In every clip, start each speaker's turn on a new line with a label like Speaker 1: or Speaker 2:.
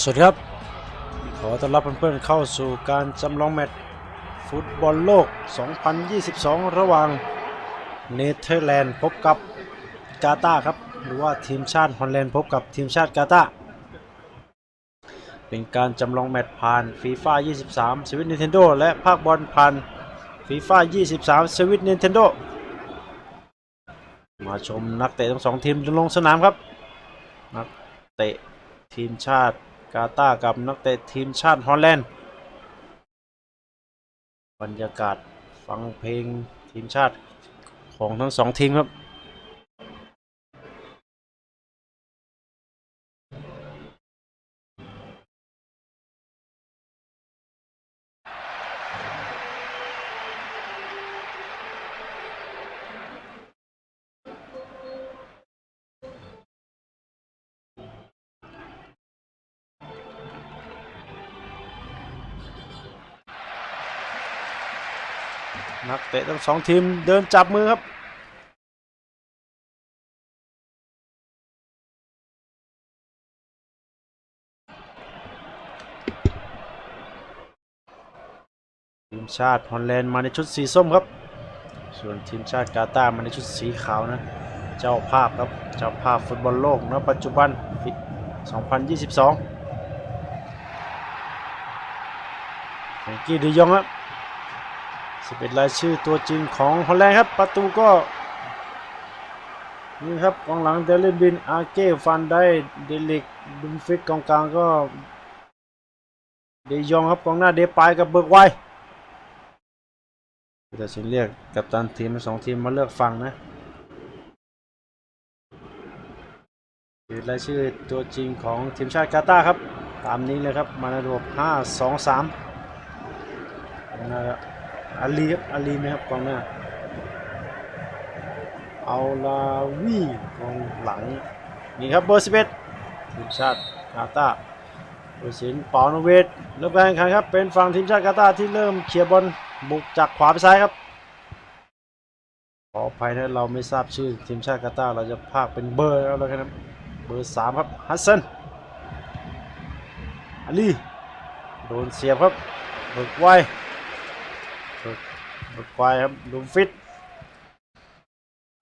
Speaker 1: สวัสดีครับ ขอต้อนรับเพื่อนๆเข้าสู่การจำลองแมตช์ฟุตบอลโลก 2022 ระหว่างเนเธอร์แลนด์พบกับกาตาร์ครับ หรือว่าทีมชาติฮอลแลนด์พบกับทีมชาติกาตาเป็นการจำลองแมตช์ผ่านฟีฟ่า23 สวิต Nintendo และภาคบอลผ่านฟีฟ่า23 สวิต Nintendo มาชมนักเตะทั้งสองทีมลงสนามครับ นักเตะทีมชาติ กาตากับนักเตะทีมชาติฮอลแลนด์บรรยากาศฟังเพลงทีมชาติของทั้งสองทีมครับ ตะทั้งสองทีมเดินจับมือครับทีมชาติฮอลแลนด์มาในชุดสีส้มครับ ส่วนทีมชาติกาตาร์มาในชุดสีขาวนะ เจ้าภาพครับ เจ้าภาพฟุตบอลโลกณปัจจุบันฟิต2022แฟงกี้ดียองครับ 11รายชื่อตัวจริงของฮอลแลนด์ครับ ประตูก็นี่ครับกองหลังเดลินบิน อาเก้ฟันได้เดลิกดุมฟิตกองกลางก็ เดยองครับกองหน้าเดปายกับเบิร์กไวผู้ตัดสินเรียกกัปตันทีมสองทีมมาเลือกฟังนะคือรายชื่อตัวจริงของทีมชาติกาตาร์ครับ ตามนี้เลยครับ มาในระบบ 5 2 3นะ อาลีครับอาลีไหมครับกองหน้าเอาลาวีกองหลังนี่ครับเบอร์11ทีมชาติกาตาร์ผู้สินปอนเวทเริ่มการแข่งขันครับเป็นฝั่งทีมชาติกาตาร์ที่เริ่มเคลียร์บอลบุกจากขวาไปซ้ายครับขออภัยนะเราไม่ทราบชื่อทีมชาติกาตาร์เราจะพากเป็นเบอร์แล้วแล้วกันครับเบอร์สามครับฮัสซันอาลีโดนเสียบครับเบิกไว บุกควายครับลูมฟิต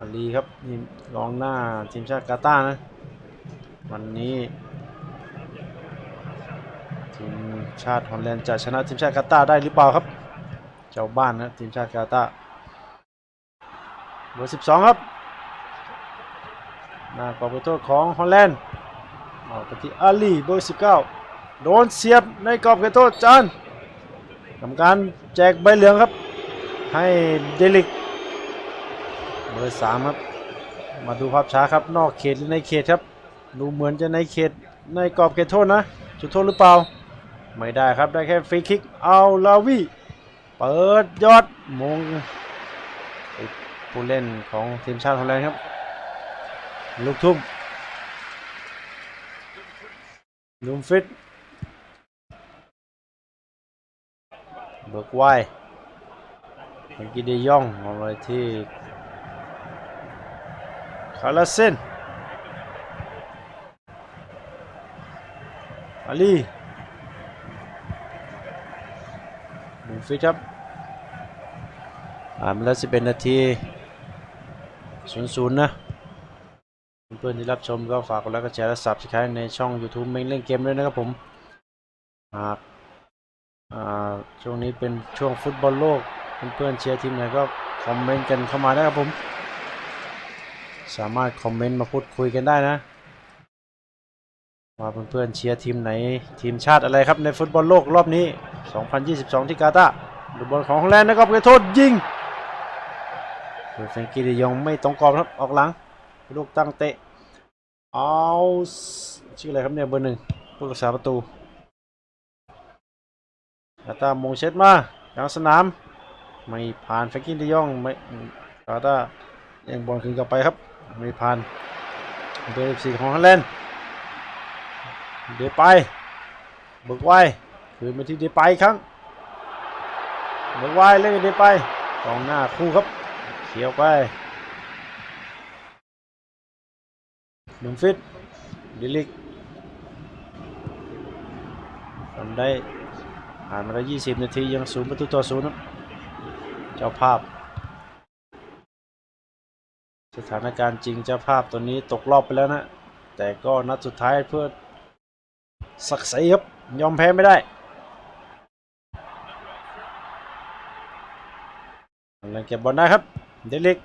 Speaker 1: อาลีครับนี่กองหน้าทีมชาติกาตาร์นะ วันนี้ทีมชาติฮอลแลนด์จะชนะทีมชาติกาตาร์ได้หรือเปล่าครับ เจ้าบ้านนะทีมชาติกาตาร์เบอร์12ครับหน้ากรอบเขตโทษของฮอลแลนด์เอาไปที่อาลีเบอร์19โดนเสียบในกรอบเขตโทษจานกรรมการแจกใบเหลืองครับ ให้เดลิกเบอร์สามครับ มาดูภาพช้าครับนอกเขตหรือในเขตครับดูเหมือนจะในเขตในกรอบเขตโทษนะจุดโทษหรือเปล่า ไม่ได้ครับได้แค่ฟรีคิกเอาลาวีเปิดยอดมงผู้เล่นของทีมชาติฮอลแลนด์ครับ ลูกทุ่มลุมฟิตเบิกไว เมื่อกี้ได้ย่องเอาไว้ที่คาราเซนอาลีบุฟิตครับอ่านมแล้ว11นาที00นย์ศูนย์นะ เพื่อนที่รับชมก็ฝากกดไลค์กดแชร์และ Subscribe ในช่อง YouTube เม้งเล่นเกมด้วยนะครับผมหากอ่าช่วงนี้เป็นช่วงฟุตบอลโลก เพื่อนๆเชียร์ทีมไหนก็คอมเมนต์กันเข้ามาได้ครับผม สามารถคอมเมนต์มาพูดคุยกันได้นะว่าเพื่อนๆเชียร์ทีมไหนทีมชาติอะไรครับในฟุตบอลโลกรอบนี้ 2022 ที่กาตาร์ดูบอลของฮอลแลนด์นะครับเกโทษยิงโดยแฟรงกี้ดยองไม่ตรงกรอบครับออกหลัง ลูกตั้งเตะเอาชื่ออะไรครับเนี่ยเบอร์หนึ่งผู้รักษาประตูกาตามงเช็ดมากลางสนาม ไม่ผ่านแฟรงกี้ดียองไม่กาตาร์ยังบอลคืนกลับไปครับ ไม่ผ่านเบอร์สี่ของฮอลแลนด์เดไปเบิกไว้คืนมาที่เดไปอีกครั้งเบิกไว้เล่นเดไปกองหน้าคู่ครับเขียวไปลุมฟิตดิลิกทำได้ผ่านมาแล้ว20 นาที ยังศูนย์ประตูต่อศูนย์ครับ จ้าภาพ สถานการณ์จริงเจ้าภาพตัวนี้ตกรอบไปแล้วนะ แต่ก็นัดสุดท้ายเพื่อศักดิ์ศรีครับยอมแพ้ไม่ได้กำลังเก็บบอลได้ครับ เดลิก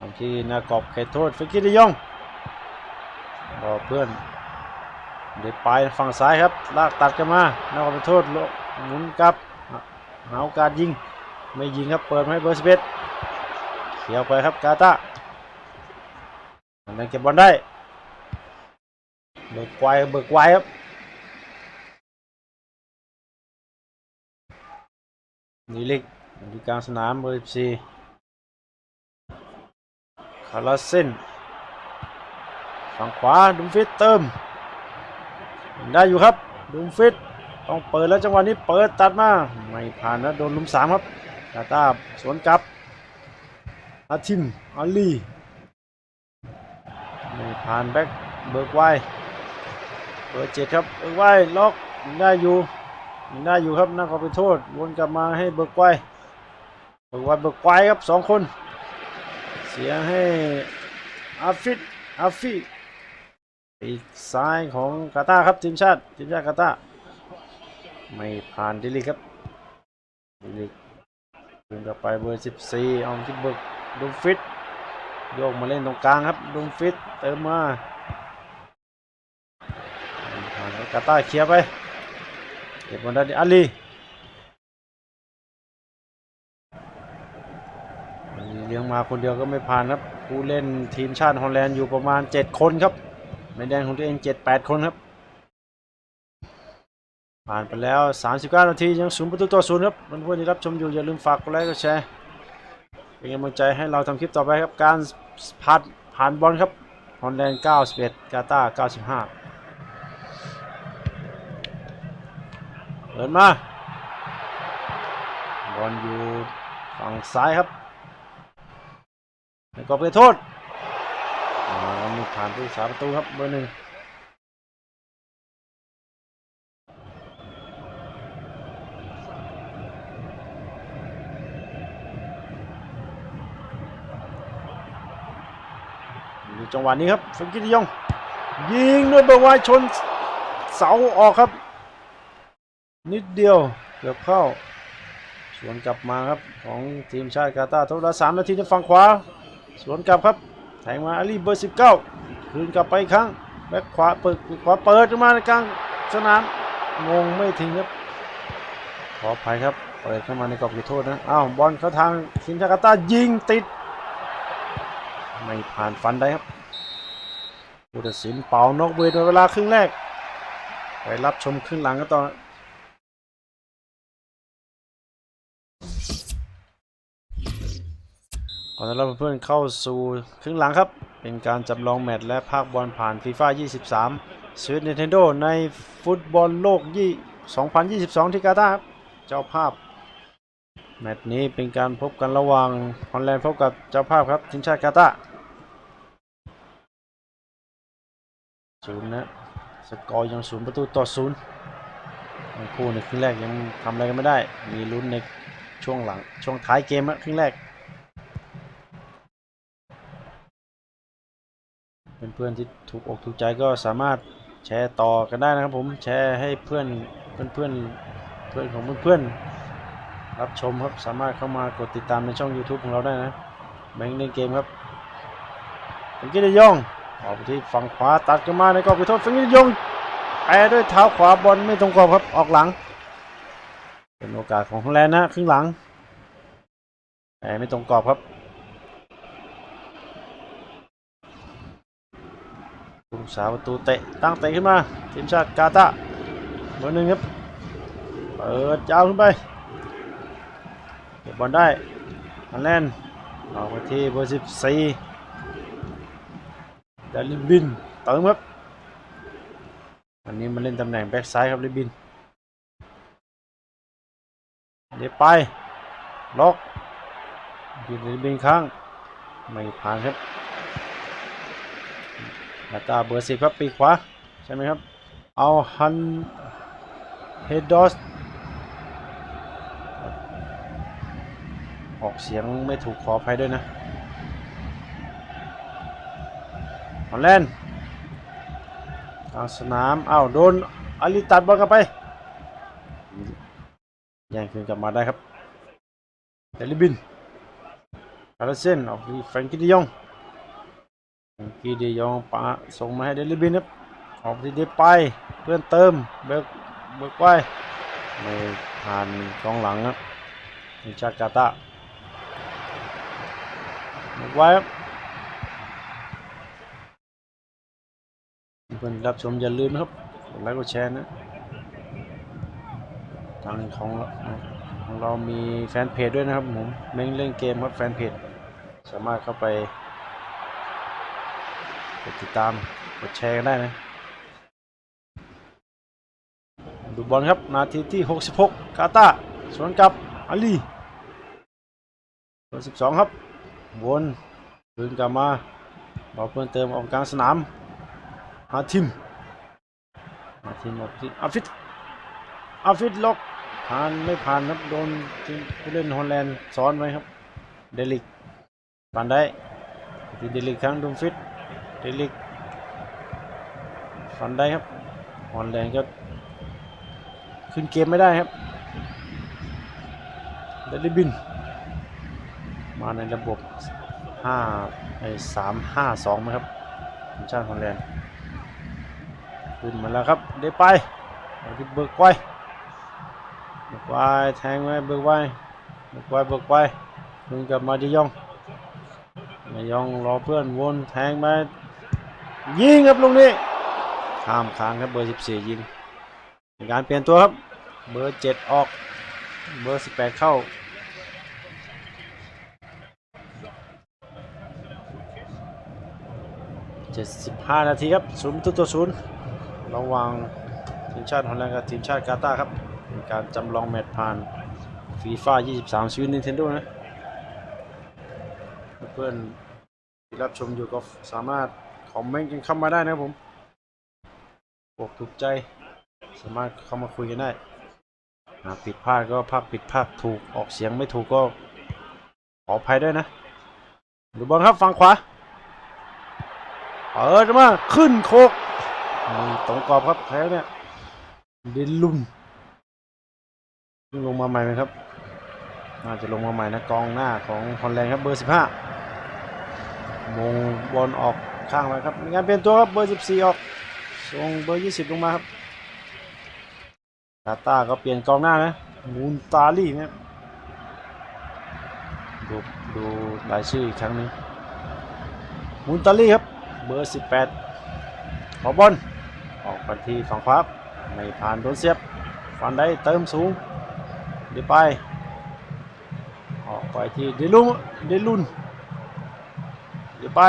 Speaker 1: ทำที่หนากรอบเขตโทษฟิกกี้ดิยองรอเพื่อนเดี๋ยวไปฝั่งซ้ายครับ ลากตัดกันมา นากอบเขตโทษหมุนกลับหาโอกาสยิง ไม่ยิงครับเปิดให้เบอร์สิบเอ็ดเขียวไปครับกาตาทำงเก็บบอลได้เบิกไวเบิกไวครับนีล็กอยู่กลางสนามเบอร์14คาราเซนฝั่งขวาดุมฟิตเติม ได้อยู่ครับดุมฟิตต้องเปิดแล้วจังหวะนี้เปิดตัดมา ไม่ผ่านนะโดนลุมสามครับ กาตาสวนกลับอาทิมอาลีไม่ผ่านแบ็คเบิกไวเบอร์เจ็ดครับเบิกไวล็อกยังได้อยู่ยังได้อยู่ครับน่าขอไปโทษวนกลับมาให้เบิกไวเบิกไวเบิกไวครับสองคน เสียให้อาฟิดอาฟิปีกซ้ายของกาตาร์ครับทีมชาติทีมชาติกาตาร์ไม่ผ่านดิลิครับดิลิ ดินกลับไปเบอร์14เอาที่เบิกดุมฟิตโยกมาเล่นตรงกลางครับดุมฟิตเติมมาผ่านกาตาเคลียร์ไปเก็บบอลได้ที่อาลีอาลีเลี้ยงมาคนเดียวก็ไม่ผ่านครับผู้เล่นทีมชาติฮอลแลนด์อยู่ประมาณ 7 คนครับในแดนของตัวเอง 7-8 คนครับ ผ่านไปแล้ว 39 นาทียังศูนย์ประตูต่อศูนย์ครับเพื่อนๆที่รับชมอยู่อย่าลืมฝากกดไลค์กดแชร์เป็นกำลังใจให้เราทำคลิปต่อไปครับการผ่านผ่านบอลครับฮอลแลนด์91 กาตา95เดินมาบอลอยู่ฝั่งซ้ายครับแล้วก็ไปโทษม่ผ่านผู้สาประตูครับเบอร์หนึ่ง ดู จังหวะนี้ครับฟงกิติยอง ยิงด้วยเบอร์ไวชนเสาออกครับ นิดเดียวเกือบเข้าสวนกลับมาครับของทีมชาติกาตาร์ทดเวลาสามนาทีจะฝั่งขวา สวนกลับครับแทงมาอาลีเบอร์สิบเก้าคืนกลับไปอีกครั้งแบ็คขวาเปิดขวาเปิดมาในกลางสนามงงไม่ถึงครับ ขออภัยครับเปิดเข้ามาในกรอบเขตโทษนะอ้าวบอลเข้าทางทีมชาติกาตาร์ยิงติด ไม่ผ่านฟันได้ครับ ผู้ตัดสินเป่านกเวทเวลาครึ่งแรก ไปรับชมครึ่งหลังกันต่อขอต้อนรับเพื่อนๆเข้าสู่ครึ่งหลังครับ เป็นการจำลองแมตช์และภาคบอลผ่านฟีฟ่า23 Switch Nintendo ในฟุตบอลโลกยี่2022 ที่กาตาร์ครับเจ้าภาพ แมตช์นี้เป็นการพบกันระหว่างฮอลแลนด์พบกับเจ้าภาพครับทีมชาติกาตาร์ ศูนย์นะสกอร์ยังศูนย์ประตูต่อศูนย์คู่ในครึ่งแรกยังทำอะไรกันไม่ได้ มีลุ้นในช่วงหลังช่วงท้ายเกมอะครึ่งแรก เพื่อนๆที่ถูกอกถูกใจก็สามารถแชร์ต่อกันได้นะครับผมแชร์ให้เพื่อนเพื่อนเพื่อนเพื่อนของเพื่อนๆรับชมครับสามารถเข้ามากดติดตามในช่อง YouTube ของเราได้นะแบงค์เล่นเกมครับฟิงกี้ de ยอง ออกไปที่ฝั่งขวาตัดกันมาในกรอบเขตโทษฟิงกี้ de ยงแปรด้วยเท้าขวาบอลไม่ตรงกรอบครับออกหลัง เป็นโอกาสของฮอลแลนด์นะครึ่งหลังแปรไม่ตรงกรอบครับผู้สาประตูเตะตั้งเตะขึ้นมาทีมชาติกาตาเบอร์หนึ่งครับเปิดยาวขึ้นไปเก็บบอลได้ฮันแลนด์ออกมาที่เบอร์สิบสี่ ดาลินบินเติมครับวันนี้มาเล่นตำแหน่งแบ็กซ้ายครับลินบินเดี๋ยวไป ล็อกยืนลินบินข้างไม่ผ่านครับแล้วก็เบอร์สิบครับปีขวา ใช่ไหมครับ เอาฮันเฮดดอสออกเสียงไม่ถูกขออภัยด้วยนะ ฮอลแลนด์กลางสนามอ้าวโดนอาลิตัดบอลกลับไปย่งคืนกลับมาได้ครับเดลิบินคาร์ลเซนออกที่แฟรงกี้ดิยองแฟรงกี้ดิยองปาส่งมาให้เดลิบินครับออกที่เดไปเพื่อนเติมเบิกเบิกไว้ไม่ผ่านกองหลังครับนิชากาตาเบิกไว้ครับ เพื่อนรับชมอย่าลืมนะครับกดไลค์กดแชร์นะทางของของเรามีแฟนเพจด้วยนะครับผมเม้งเล่นเกมครับแฟนเพจสามารถเข้าไปกดติดตามกดแชร์กันได้นะดูบอลครับ นาทีที่ 66 กาตาสวนกับอาลีเบอร์12 ครับ วนคืนกลับมาบอลเพิ่มเติมออกกลางสนาม อาทิมอาทิมออกที่อาฟิดอาฟิดล็อกผ่านไม่ผ่านครับโดนทีมผู้เล่นฮอลแลนด์ซ้อนไว้ครับเดลิกผ่านได้ที่เดลิกครั้งดุมฟิตเดลิกผ่านได้ครับฮอลแลนด์ก็ขึ้นเกมไม่ได้ครับเดลิบิน มาในระบบ5ไอ้3 5 2ไหมครับทีมชาติฮอลแลนด์ ขึ้นมาแล้วครับเดี๋ยวไปเอาที่เบิกไว้เบิกไว้แทงไว้เบิกไว้เบิกไว้เบิกไว้มึงกลับมาดิยองมายองรอเพื่อนวนแทงมายิงครับลูกนี้ข้ามค้างครับเบอร์ 14 ยิงการเปลี่ยนตัวครับเบอร์ 7 ออกเบอร์ 18 เข้า75 นาทีครับศูนย์ตูต่อศูนย์ ระหว่างทีมชาติฮอลแลนด์กับทีมชาติกาตาร์ครับเป็นการจำลองแมตช์ผ่านฟีฟ่า23 ชีวิต Nintendo นะ เพื่อนที่รับชมอยู่ก็สามารถคอมเมนต์กันเข้ามาได้นะครับผมปกถูกใจ สามารถเข้ามาคุยกันได้หากผิดพลาดก็พักผิดพลาดถูกออกเสียงไม่ถูกก็ขออภัยด้วยนะดูบอลครับฝั่งขวาเปิดมาขึ้นโคก มีตรงกรอบครับแพ้เนี่ยเดนลุนเพิ่งลงมาใหม่ไหมครับน่าจะลงมาใหม่นะกองหน้าของฮอลแลนด์ครับเบอร์ 15 มงบอลออกข้างไปครับมีการเปลี่ยนตัวครับเบอร์ 14 ออกส่งเบอร์ 20 ลงมาครับกาตาร์ก็เปลี่ยนกองหน้านะมูนตาลี่นะครับดูดูรายชื่ออีกครั้งหนึงมูนตาลี่ครับเบอร์ 18 ขอบอล ออกไปที่ฝั่งขวาไม่ผ่านโดนเสียบฟันได้เติมสูงเดี๋ยวไป ออกไปที่เดลุมเดลุนเดี๋ยวไป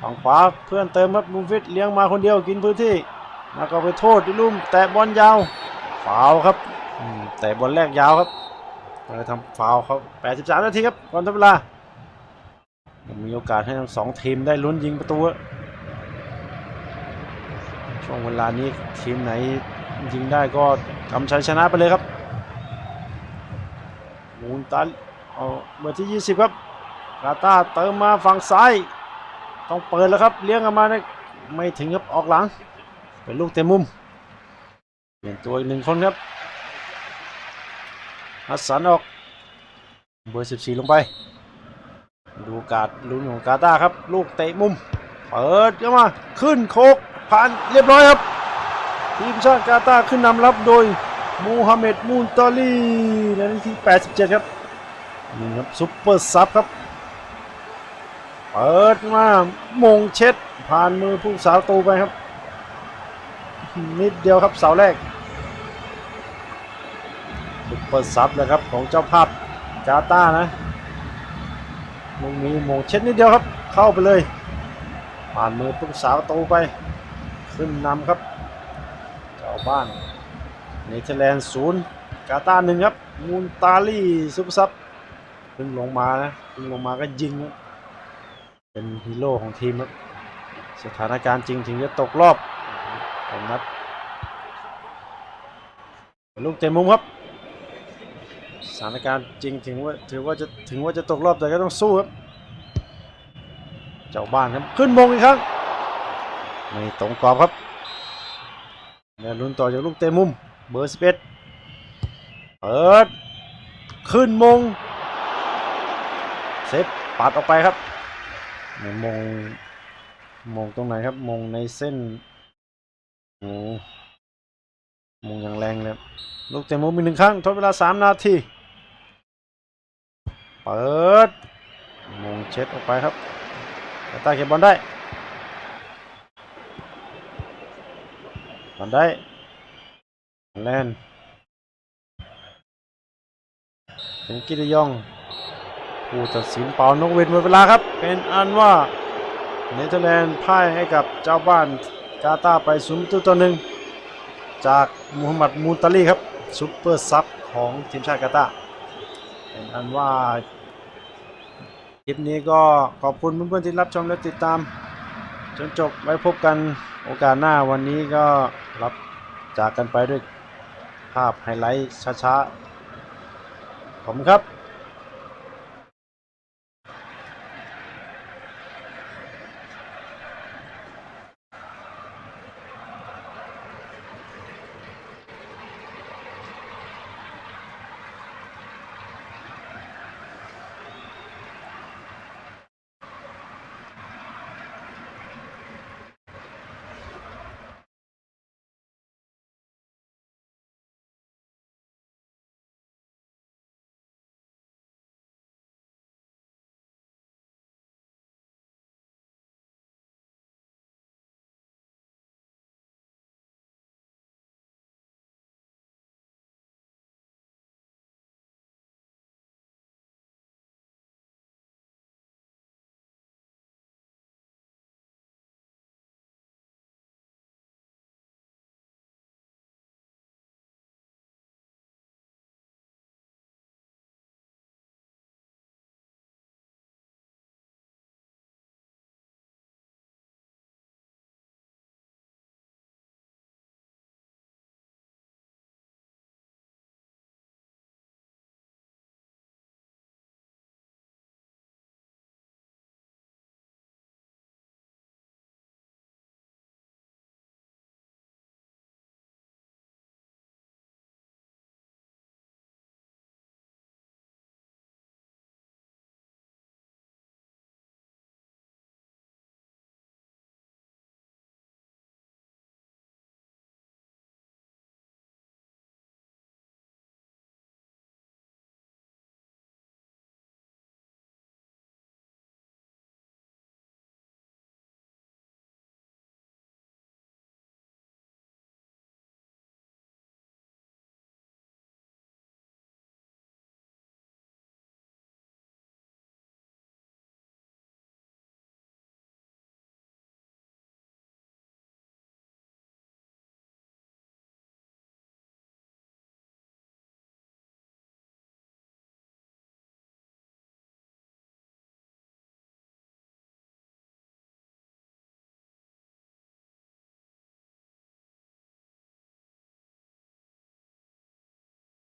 Speaker 1: ฝั่งขวาเพื่อนเติมครับลุงฟิตเลี้ยงมาคนเดียวกินพื้นที่แล้วก็ไปโทษเดลุมแตะบอลยาวฟาวครับแตะบอลแรกยาวครับเลยทำฟาวเขา83 นาทีครับก่อนทเวลา มีโอกาสให้ทั้งสองทีมได้ลุ้นยิงประตู ช่วงเวลานี้ทีมไหนยิงได้ก็กำชัยชนะไปเลยครับมูนตันเอาเบอร์ที่ 20 ครับกาตาเติมมาฝั่งซ้าย ต้องเปิดแล้วครับ เลี้ยงออกมาได้ไม่ถึงครับออกหลัง เป็นลูกเต็มมุม เปลี่ยนตัวอีกหนึ่งคนครับฮัสสันออกเบอร์ 14 ลงไป ดูการลุ้นของกาตาครับ ลูกเตะมุม เปิดเข้ามาขึ้นโคก ผ่านเรียบร้อยครับ ทีมชาติกาตาร์ขึ้นนำรับโดยมูฮัมเหม็ดมูนตอลีในนาที 87 ครับนี่ครับซุปเปอร์ซับครับ เปิดมามงเช็ด ผ่านมือผู้สาวตูไปครับ นิดเดียวครับเสาแรกซุปเปอร์ซับเลยครับของเจ้าภาพกาตาร์นะลูกนี้มงเช็ดนิดเดียวครับ เข้าไปเลย ผ่านมือปุ๊บสาวโตไป ขึ้นนำครับเจ้าบ้านเนเธอร์แลนด์ศูนย์กาตาร์หนึ่งครับ มูนตาลี่ซุปซับเพิ่งลงมานะเพิ่งลงมาก็ยิง เป็นฮีโร่ของทีมครับสถานการณ์จริงถึงจะตกรอบผมนัดลูกเตะมุมครับ สถานการณ์จริงถึงว่าถือว่าจะถึงว่าจะตกรอบแต่ก็ต้องสู้ครับ เจ้าบ้านครับ ขึ้นมงอีกครั้ง ไม่ตรงกรอบครับแล้วลุ้นต่อจากลูกเตะมุม เบอร์11เอ็ดเปิด ขึ้นมง เซฟปัดออกไปครับมงมงตรงไหนครับ มงในเส้นโอ้มงอย่างแรงเลยครับลูกเตะมุมอีกหนึ่งครั้งทดเวลา3นาที เปิด มงเช็ดออกไปครับตาเก็บบอลได้ บอลได้แลนด์เป็นกิตยองผู้ตัดสินเป่านกเวนหมดเวลาครับ เป็นอันว่าเนเธอร์แลนด์พ่ายให้กับเจ้าบ้านกาตาร์ไปศูนย์ตูต่อหนึ่งจากมูฮัมหมัดมูตาลีครับซุปเปอร์ซับของทีมชาติกาตาร์เป็นอันว่าคลิปนี้ก็ขอบคุณเพื่อนๆที่รับชมและติดตาม จนจบไว้พบกันโอกาสหน้าวันนี้ก็ รับจากกันไปด้วยภาพไฮไลท์ช้าๆ ขอบคุณครับ